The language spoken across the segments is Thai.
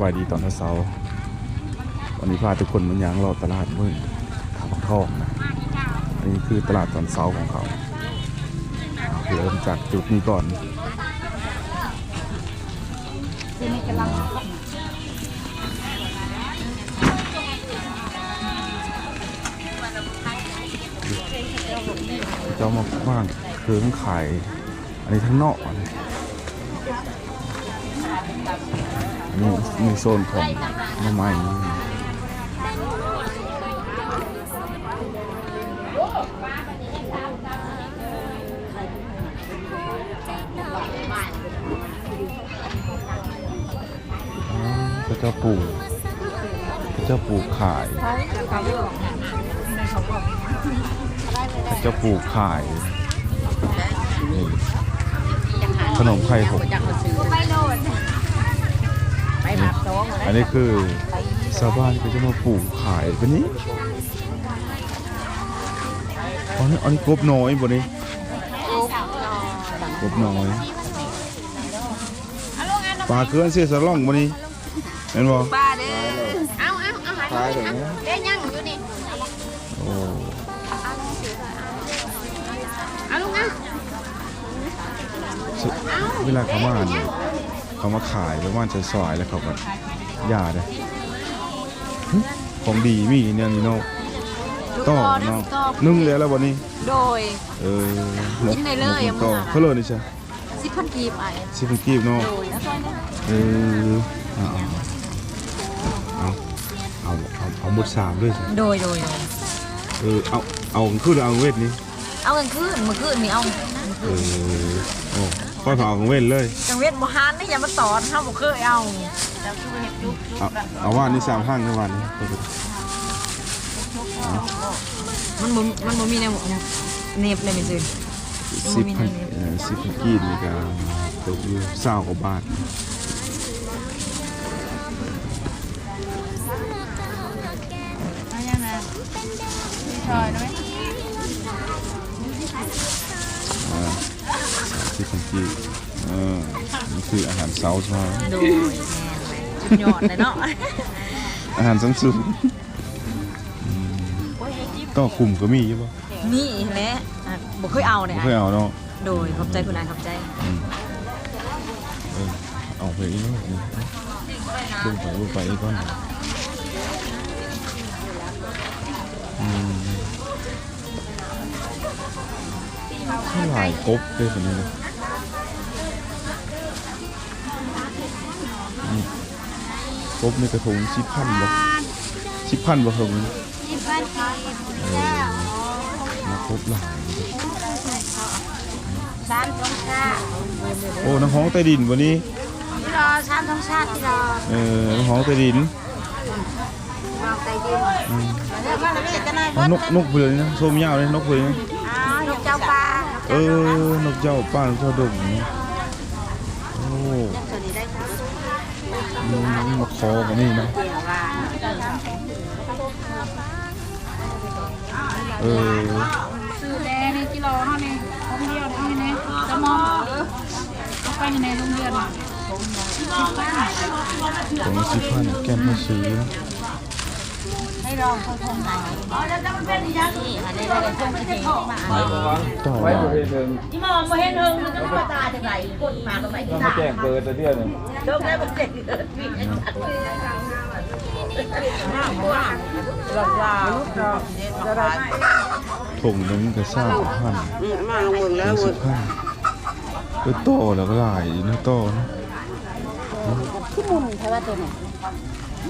บายดีตอนเช้าวันนี้พาทุกคนมายังรอตลาดมืดขาวทองนะอันนี้คือตลาดตอนเช้าของเขาเริ่มจากจุดนี้ก่อนเจ้ามาขว้างเครื่งขายอันนี้ทั้งนอก นนี้อันนี้มีโซนของหน้ำไม้พระเจ้าปู่พระเจ้าปู่ขายพระเจ้าปู่ขายนี่ขนมไข่หก ไปผักสองอันนี้คือชาวบ้านก็จะมาปลูกขายแบบนี้อันนี้อันนี้กบน้อยบ่นี้กบน้อยปลาเกลือนเสียสล่องบ่นี้เห็นบ่ป้าเด้อเอาเอาเอาหายเด้ยังอยู่นี่โอ้เอาลุงอะเวลาเขามาเนี่ย เขามาขายประมาณจะซอยแล้วเขาก็หย่าเลยหึของดีมีเนี่ยนี่เนาะต่อเนาะนึ่งแล้วแล้ววันนี้ โดย เออหมกกินได้เลยหมกอะต่อมึงอะเขาเลยนี่ใช่สิพันกีบไอ้สิเป็นกีบเนาะโดยแล้วก็เนี่ยเออเอาเอาเอาเอาเอาหมดสามด้วยสิโดยโดยโดยเออเอาเอาขึ้นเอาเวทนี้เอาเงินคืนมือคืนมีเอาเออโอ้ ค่อยเอาเวทเลยจังเวทบ่ฮานนี่อย่ามาสอนเฮาบ่เคยเอาเอาเอาว่านี่สามห้างในวันนี้มันบ่มันบ่มีแนวเนบเลยไม่ซื่อสิบพันเอ่อสิบพันกีบนี่ก็ตกอยู่เศร้ากว่าบาทเอายังนะชอยได้มั้ย อ่าสามสิบพันกีบเออนี่คืออาหารเช้าใช่ไหมโดยแม่นเลยสุดยอดเลยเนาะ อาหารสังสุต่อคุมก็มีใช่ปะนี่แหละอะบ่เคยเอาเนี่ยไม่เคยเอาเนาะ โดยขอบใจคุณนายขอบใจอืมเออเอาไปอีกเนาะลงไปลงไปอีกก่อนอืม เท่าไหร่ครบเลยคนนี้เลยนี่ครบในกระทงสิบพันบ่สิบพันบ่เพิ่งเออมาครบหลายเลยชานทองชาติโอ้น้ำห้องใต้ดินวันนี้ที่รอชานทองชาติที่รอเออน้ำห้องใต้ดินวางใจดินเรียกว่าอะไรจะนายเอานกนกเผือกนี่นะโซมยาวเลยนกเผือกนี่อ้าวนกเจ้าปลา เออนกเจ้าป้านกเจ้าดงโอ้สวัสดีได้คอมาคอกันนี่นะเดี๋ยวว่าเออซื้อแดงในกิโลเท่านี้เขาเดียวเท่านี้จะมองเอาไปในโรงเรียนตรงนี้สิบพันแก้มมาซื้อ ให้ลองเขาทงไหนอ๋อแล้วมันเป็นยังนี่อันนี้เราทงที่นี่มาต่อไว้มาประเภทหนึ่งที่มองมาเห็นเฮงมันจะมาตาจากไหนกดมาตรงไหนที่ตาแจ้งเกิดแต่เดียวหนึ่งเริ่มแล้วมันเจ็บเกิดมีไอ้สัตว์ห้ามห้ามเราเราจะได้ถุงนึงก็สร้างพันมาลงมือถึแล้วสิบพันก็โตแล้วก็หลายนะโตนะที่มุนใช่ป่ะตัวเนี้มุ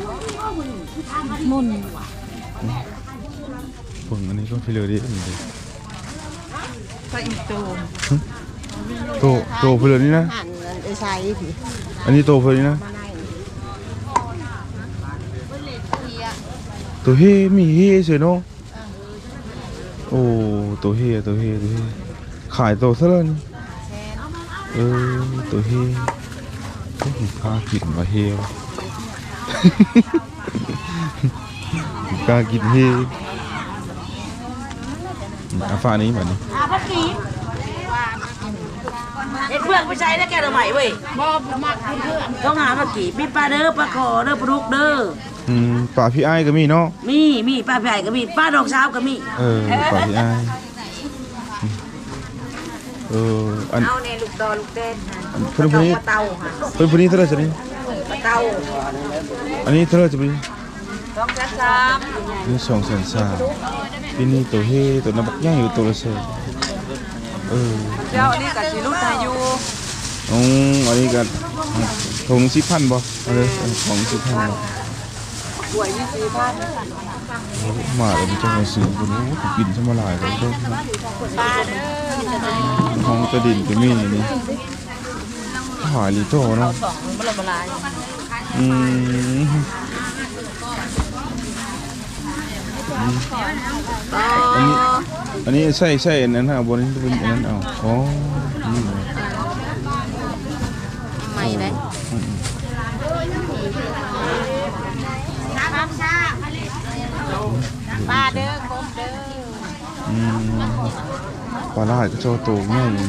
นผงอันนี้ก็พิเลอร์ดีอันนี้ก็อีกตัวโตโตพิเลอร์นี่นะหันไอ้ชายผีอันนี้โตพิเลอร์นี่นะ ตัวเฮมีเฮเฉยเนาะโอ้ตัวเฮตัวเฮตัวเฮขายโตซะแล้วนี่เออตัวเฮโอ้ยกล้ากินว่าเฮวะ กล้ากินเฮอาฟ้านี้แบบนี้อาพัดกีอเอ็ดเพื่อนผู้ชายได้แก่ละใหม่เว้ยบ่มักเพื่อนต้องหามากี่มีปลาเด้อปลาคอเด้อปลาดุกเด้ออืมป่าพี่อ้ายก็มีเนาะมีมีปลาใหญ่ก็มีปลาดอกเช้าก็มีเออป่าพี่อ้ายเอออันเอาในลูกดอลูกเต้นอันเพิ่นผู้นี้ปลาเต่าค่ะเพิ่นผู้นี้เท่าไหร่จะนี่ปลา เต่าอันนี้เท่าไหร่จะนี่สองชั้นสามนี่สองแสนสามปีนี้ตัวเฮตัวนับบักใหญ่อยู่ตัวละแสนเออเจ้าอันนี้กับชีรุตอายุอืมอันนี้ก็ถุงสิบพันบ่เอาเลยเอาของสิบพันบ่ป่วยมีสี่พันมาแล้วมันจะมาซื้อคนโอ้โหกินชะมาหลายเลยเพิ่นปลาเด้อห้องตะดินก็มีนี่ หายลิโตเนาะสองมันละลายอืมอันนี้อันนี้ใช่ใช่อันนั้นฮะบนนี้เป็นอันนั้นเอาอ๋อนี่เหม่เลยปลาเด้อกบเด้อปลาลายก็โจโตง่ายอย่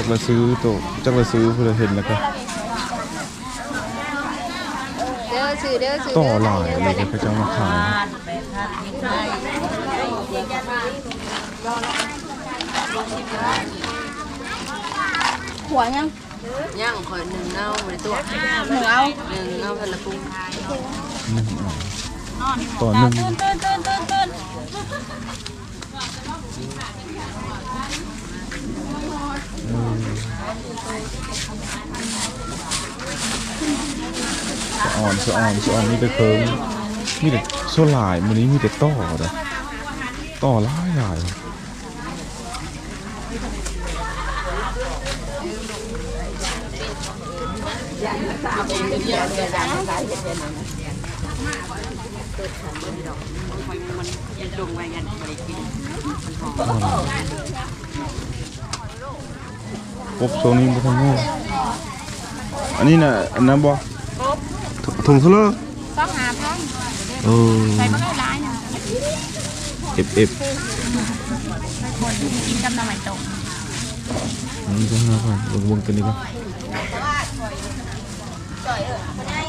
จักละซื้อโตจักละซื้อเพื่อเห็นแล้วก็เด้อซื้อเด้อซื้อต่อหลายเลยก็จะมาขายหัวยังย่างข่อยหนึ่งเน่าในตัวหนูเอาหนึ่งเน่าพันละกุ้งหนึ่งเอาต่อหนึ่ง ตื่นตื่นตื่นตื่นตื่น สะอ่อนสะอ่อนสะอ่อนมีแต่เคิงมีแต่โซลายมันนี้มีแต่ต่อเด้อต่อหลายหลายลงไว้กันไม่ได้กิน กบโซนนี้บ่ทันโง่อันนี้น่ะอันนั้นบ่ถุงเท่าไหร่ต้องหาพังเออใส่มาได้หลายนะเอฟเอฟกินกับน้ำมันตกอันนี้ก็ห้าพันลงวงกันดีกว่า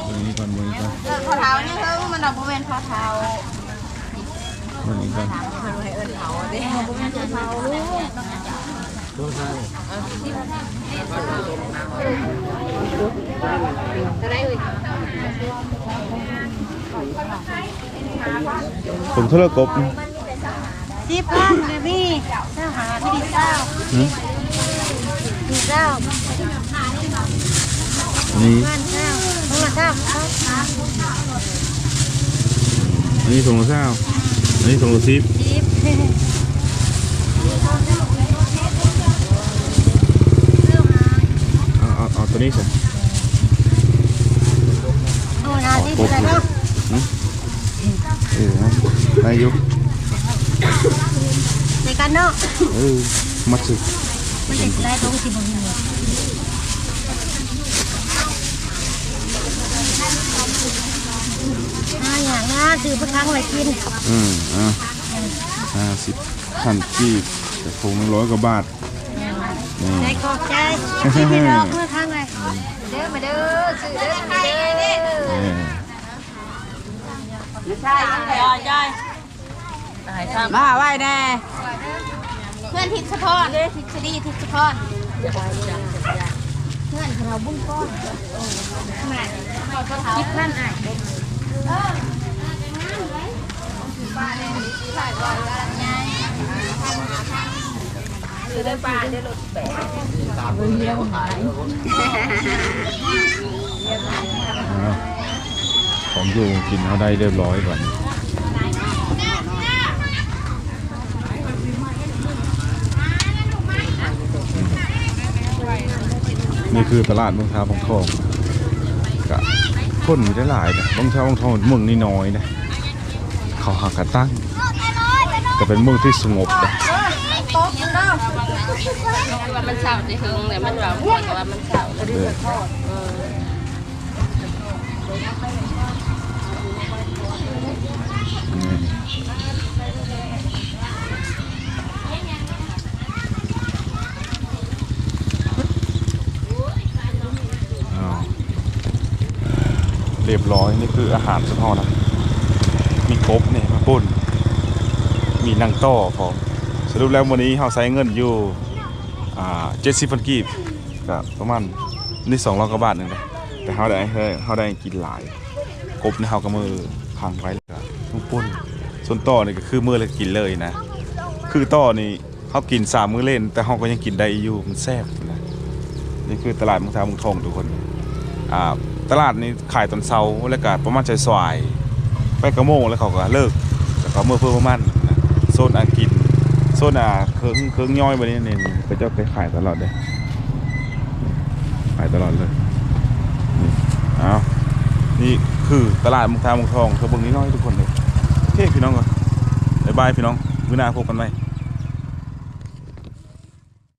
อันนี้ก่อนวันนี้ก่อนเออข้อเท้าเนี่ยเฮ้ยมันดอกบัวเป็นข้อเท้าวันนี้ก่อนเด้อบัวเป็นข้อเท้าลูก ผมเท่าไหร่กบนี่สิบพันเลยพี่เจ้าหาไม่ดีเจ้าหืมดีเจ้าอันนี้บ้านเจ้าเมื่อเจ้าเขาอันนี้ถุงละเศร้าอันนี้ถุงละสิบสิบ เอาเอาเอาตัว นี้สิโอ้ยาที่ไหนเนาะเออเอาได้อยุในกันเนาะเออมัดสิมันจะได้ตรงที่บางทีอ่าอย่างน่าซื้อพระครั้งไว้กิน อืมอะห้าสิบพันกีบแต่คงร้อยกว่าบาทนี่ ใจขอบใจที่พี่น้องเมื่อครั้งไงเด้อมาเด้อซื้อเด้อมาเด้อนี่ใช่ใช่ใช่มาไหว้แน่เพื่อนทิศพอนเด้อทิศดีทิศพอนเพื่อนเราบุ้งก้อนคิดนั่นไอะเอ ได้ปลาของอยู่กินเอาได้เรียบร้อยก่อนนี่คือตลาดบางเท้าบางทองกะคนมีได้หลายนะบางเท้าบางทองเมืองนี่น้อยนะเขาหากกระตั้งแต่เป็นเมืองที่สงบนะ ว่ามันเศร้าจะหึงเลยมันแบบว่าว่ามันเศร้าเลยเออเรียบร้อยนี่คืออาหารสะท้อนะ มีครบเนี่ยมาปุ่น มีนังต้อของ สรุปแล้ววันนี้เราใช้เงินอยู่เจ็ดสิบพันกีบก็ประมาณนี่สองร้อยกว่าบาทหนึ่งนะแต่เขาได้เขาได้กินหลายกบเนี่ยเขาก็มือพังไว้แล้วก็มือป่นส่วนต่อนี่ก็คือมือเละกินเลยนะ คือต่อนี่เขากินสามมื้อเล่น แต่เขาก็ยังกินได้อยู่มันแซ่บนะนี่คือตลาดมืองทามืองทองทุกคนอ่าตลาดนี้ขายตอนเช้าแล้วก็ประมาณใจสวายไปกระโมงแล้วเขาก็เลิกแล้วก็เมื่อเพิ่มประมาณนโซนอากิน ซนอ่าเครื่องเครื่องย่อยแบบนี้นี่ไปเจ้าไปขายตลอดเลยขายตลอดเลยนี่เอานี่คือตลาดมุกทามุกทองเธอเบิ่งนี้น้อยทุกคนเลยโอเคพี่น้องก่อนบายบายพี่น้องมื้อหน้าพบกันไหม